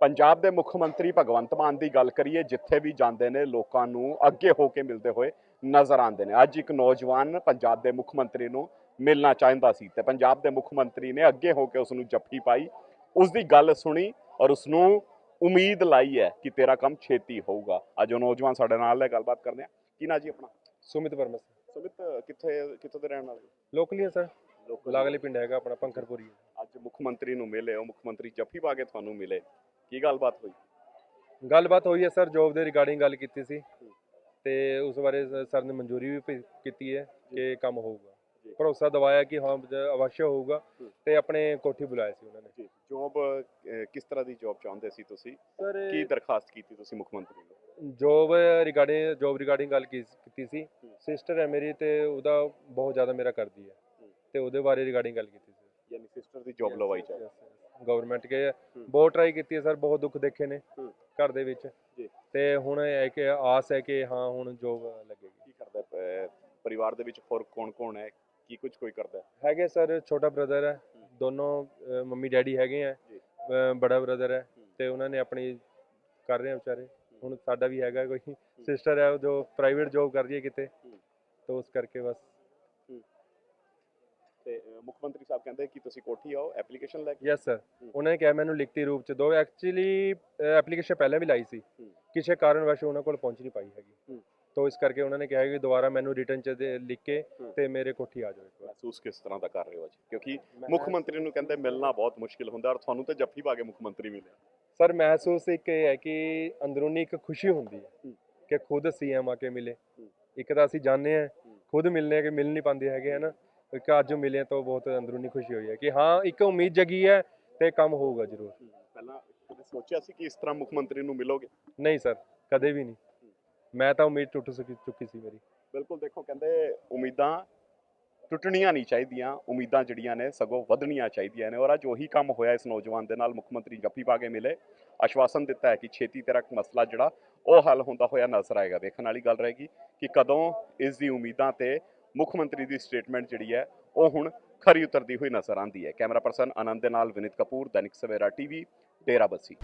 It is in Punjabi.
ਪੰਜਾਬ ਦੇ ਮੁੱਖ ਮੰਤਰੀ ਭਗਵੰਤ ਮਾਨ ਦੀ ਗੱਲ ਕਰੀਏ ਜਿੱਥੇ ਵੀ ਜਾਂਦੇ ਨੇ ਲੋਕਾਂ ਨੂੰ ਅੱਗੇ ਹੋ ਕੇ ਮਿਲਦੇ ਹੋਏ ਨਜ਼ਰ ਆਉਂਦੇ ਨੇ। ਅੱਜ ਇੱਕ ਨੌਜਵਾਨ ਪੰਜਾਬ ਦੇ ਮੁੱਖ ਮੰਤਰੀ ਨੂੰ ਮਿਲਣਾ ਚਾਹੁੰਦਾ ਸੀ ਤੇ ਪੰਜਾਬ ਦੇ ਮੁੱਖ ਮੰਤਰੀ ਨੇ ਅੱਗੇ ਹੋ ਕੇ ਉਸ ਨੂੰ ਜੱਫੀ ਪਾਈ। ਉਸ ਦੀ ਗੱਲ ਸੁਣੀ ਔਰ ਉਸ ਨੂੰ ਉਮੀਦ ਲਾਈ ਹੈ ਕਿ ਤੇਰਾ ਕੰਮ ਛੇਤੀ ਹੋਊਗਾ। ਅੱਜ ਉਹ ਨੌਜਵਾਨ ਸਾਡੇ ਨਾਲ ਹੈ ਗੱਲਬਾਤ ਕਰਦੇ ਆ ਕੀ ਨਾ ਜੀ ਆਪਣਾ? ਸੁਮਿਤ ਵਰਮਾ ਸਰ। ਸੁਮਿਤ ਕਿੱਥੇ ਕਿੱਥੋਂ ਦੇ ਰਹਿਣ ਵਾਲੇ ਲੋਕਲੀ ਹੈ ਸਰ। ਲੋਕਲ। ਲਾਗਲੇ ਪਿੰਡ ਹੈਗਾ ਆਪਣਾ ਪੰਖਰਪੁਰੀ ਅੱਜ ਮੁੱਖ ਮੰਤਰੀ ਨੂੰ ਮਿਲੇ ਉਹ ਮੁੱਖ ਮੰਤਰੀ ਜੱਫੀ ਪਾ ਕੇ ਤੁਹਾਨੂੰ ਮਿਲੇ। ਕੀ ਗੱਲਬਾਤ ਹੋਈ? ਗੱਲਬਾਤ ਹੋਈ ਹੈ ਸਰ ਜੋਬ ਦੇ ਰਿਗਾਰਡਿੰਗ ਗੱਲ ਕੀਤੀ ਸੀ। ਤੇ ਉਸ ਬਾਰੇ ਸਰ ਨੇ ਮਨਜ਼ੂਰੀ ਵੀ ਕੀਤੀ ਹੈ ਕਿ ਕੰਮ ਹੋਊਗਾ। ਭਰੋਸਾ ਦਵਾਇਆ ਕਿ ਹਾਂ ਅਵශ්‍ය ਹੋਊਗਾ। ਤੇ ਆਪਣੇ ਕੋਠੀ ਬੁਲਾਇਆ ਸੀ ਉਹਨਾਂ ਨੇ। ਜੋਬ ਕਿਸ ਤਰ੍ਹਾਂ ਦੀ ਜੋਬ ਚਾਹੁੰਦੇ ਸੀ ਤੁਸੀਂ? ਕੀ ਦਰਖਾਸਤ ਕੀਤੀ ਤੁਸੀਂ ਮੁੱਖ ਮੰਤਰੀ ਨੂੰ? ਜੋਬ ਰਿਗਾਰਡਿੰਗ ਜੋਬ ਰਿਗਾਰਡਿੰਗ ਗੱਲ ਕੀਤੀ ਸੀ। ਸਿਸਟਰ ਹੈ ਮੇਰੀ ਤੇ ਉਹਦਾ ਬਹੁਤ ਜ਼ਿਆਦਾ ਮੇਰਾ ਕਰਦੀ ਹੈ। ਤੇ ਉਹਦੇ ਬਾਰੇ ਰਿਗਾਰਡਿੰਗ ਗੱਲ ਕੀਤੀ ਸੀ। ਯਾਨੀ ਸਿਸਟਰ ਦੀ ਜੋਬ ਲਵਾਈ ਜਾਏ। ਗਵਰਨਮੈਂਟ ਕੇ। ਬਹੁਤ ਟਰਾਈ ਕੀਤੀ ਹੈ ਸਰ ਬਹੁਤ ਦੁੱਖ ਦੇਖੇ ਨੇ। ਘਰ ਦੇ ਵਿੱਚ। ਤੇ ਹੁਣ ਇਹ ਕਿ ਆਸ ਹੈ ਕਿ ਹਾਂ ਹੁਣ ਜੋਬ ਲੱਗੇਗੀ। ਕੀ ਕਰਦਾ ਪਰਿਵਾਰ ਦੇ ਵਿੱਚ ਹੋਰ ਕੌਣ ਕੌਣ ਹੈ? ਕੀ ਕੁਝ ਕੋਈ ਕਰਦਾ ਹੈਗੇ ਸਰ ਛੋਟਾ ਬ੍ਰਦਰ ਹੈ। ਦੋਨੋਂ ਮੰਮੀ ਡੈਡੀ ਹੈਗੇ ਆ। ਬੜਾ ਬ੍ਰਦਰ ਹੈ। ਤੇ ਉਹਨਾਂ ਨੇ ਆਪਣੀ ਕਰ ਰਹੇ ਆ ਵਿਚਾਰੇ। ਹੁਣ ਸਾਡਾ ਵੀ ਹੈਗਾ ਕੋਈ ਸਿਸਟਰ ਹੈ ਜੋ ਪ੍ਰਾਈਵੇਟ ਜੋਬ ਕਰ ਰਹੀ ਹੈ ਕਿਤੇ। ਤਾਂ ਉਸ ਕਰਕੇ ਬਸ। ਤੇ ਮੁੱਖ ਮੰਤਰੀ ਸਾਹਿਬ ਕਹਿੰਦੇ ਕਿ ਤੁਸੀਂ ਕੋਠੀ ਆਓ ਐਪਲੀਕੇਸ਼ਨ ਲੈ ਕੇ ਯੈਸ ਸਰ। ਉਹਨਾਂ ਨੇ ਕਿਹਾ ਮੈਨੂੰ ਲਿਖਤੀ ਰੂਪ ਚ ਦੋ ਐਕਚੁਅਲੀ ਐਪਲੀਕੇਸ਼ਨ ਪਹਿਲਾਂ ਵੀ ਲਾਈ ਸੀ। ਕਿਸੇ ਕਾਰਨ ਵਸ਼ ਉਹਨਾਂ ਕੋਲ ਪਹੁੰਚ ਨਹੀਂ ਪਾਈ ਹੈਗੀ। ਤਾਂ ਇਸ ਕਰਕੇ ਉਹਨਾਂ ਨੇ ਕਿਹਾ ਕਿ ਦੁਬਾਰਾ ਮੈਨੂੰ ਰਿਟਰਨ ਚ ਲਿਖ ਕੇ। ਤੇ ਮੇਰੇ ਕੋਠੀ ਆ ਜਾਓ ਇੱਕ ਵਾਰ ਮਹਿਸੂਸ ਕਿਸ ਤਰ੍ਹਾਂ ਦਾ ਕਰ ਰਹੇ ਹੋ ਅੱਜ ਕਿਉਂਕਿ ਮੁੱਖ ਮੰਤਰੀ ਨੂੰ ਕਹਿੰਦੇ ਮਿਲਣਾ ਬਹੁਤ ਮੁਸ਼ਕਿਲ ਹੁੰਦਾ ਔਰ ਤੁਹਾਨੂੰ ਤੇ ਜੱਫੀ ਪਾ ਕੇ ਮੁੱਖ ਮੰਤਰੀ ਮਿਲਿਆ ਸਰ ਮਹਿਸੂਸ ਇੱਕ ਇਹ ਹੈ ਕਿ ਅੰਦਰੂਨੀ ਇੱਕ ਖੁਸ਼ੀ ਹੁੰਦੀ ਹੈ। ਕਿ ਖੁਦ ਸੀਐਮ ਆ ਕੇ ਮਿਲੇ। ਇੱਕ ਤਾਂ ਅਸੀਂ ਜਾਣਦੇ ਹੂੰ। ਖੁਦ ਮਿਲਨੇ ਕਿ ਮਿਲ ਨਹੀਂ ਪਾਉਂਦੇ ਹੈਗੇ ਹਨ ਇੱਕ ਅੱਜ ਮਿਲੇ ਤਾਂ ਬਹੁਤ ਅੰਦਰੂਨੀ ਖੁਸ਼ੀ ਹੋਈ ਹੈ ਕਿ ਹਾਂ ਇੱਕ ਉਮੀਦ ਜਗੀ ਹੈ ਤੇ ਕੰਮ ਹੋਊਗਾ ਜ਼ਰੂਰ। ਪਹਿਲਾਂ ਕਦੇ ਸੋਚਿਆ ਸੀ ਕਿ ਇਸ ਤਰ੍ਹਾਂ ਮੁੱਖ ਮੰਤਰੀ ਨੂੰ ਮਿਲੋਗੇ। ਨਹੀਂ ਸਰ ਕਦੇ ਵੀ ਨਹੀਂ। ਮੈਂ ਤਾਂ ਉਮੀਦ ਟੁੱਟ ਚੁੱਕੀ ਸੀ ਮੇਰੀ। ਬਿਲਕੁਲ ਦੇਖੋ ਕਹਿੰਦੇ ਉਮੀਦਾਂ ਟੁੱਟਣੀਆਂ ਨਹੀਂ ਚਾਹੀਦੀਆਂ ਉਮੀਦਾਂ ਜਿਹੜੀਆਂ ਨੇ ਸਗੋਂ ਵਧਣੀਆਂ ਚਾਹੀਦੀਆਂ ਨੇ ਔਰ ਅੱਜ ਉਹੀ ਕੰਮ ਹੋਇਆ ਇਸ ਨੌਜਵਾਨ ਦੇ ਨਾਲ ਮੁੱਖ ਮੰਤਰੀ ਜੱਫੀ ਪਾ ਕੇ ਮਿਲੇ। ਆਸ਼ਵਾਸਨ ਦਿੱਤਾ ਹੈ ਕਿ ਛੇਤੀ ਤੇਰਾ ਮਸਲਾ ਜਿਹੜਾ ਉਹ ਹੱਲ ਹੁੰਦਾ ਹੋਇਆ ਨਜ਼ਰ ਆਏਗਾ। ਵੇਖਣ ਵਾਲੀ ਗੱਲ ਰਹੇਗੀ ਕਿ ਕਦੋਂ ਇਸ ਦੀ ਉਮੀਦਾਂ ਤੇ ਮੁੱਖ ਮੰਤਰੀ ਦੀ ਸਟੇਟਮੈਂਟ ਜਿਹੜੀ ਹੈ, ਉਹ ਹੁਣ ਖਰੀ ਉਤਰਦੀ ਹੋਈ ਨਜ਼ਰ ਆਂਦੀ ਹੈ। ਕੈਮਰਾ ਪਰਸਨ ਆਨੰਦ ਦੇ ਨਾਲ ਵਿਨਿਤ ਕਪੂਰ, ਦੈਨਿਕ ਸਵੇਰਾ ਟੀਵੀ, ਡੇਰਾ ਬੱਸੀ।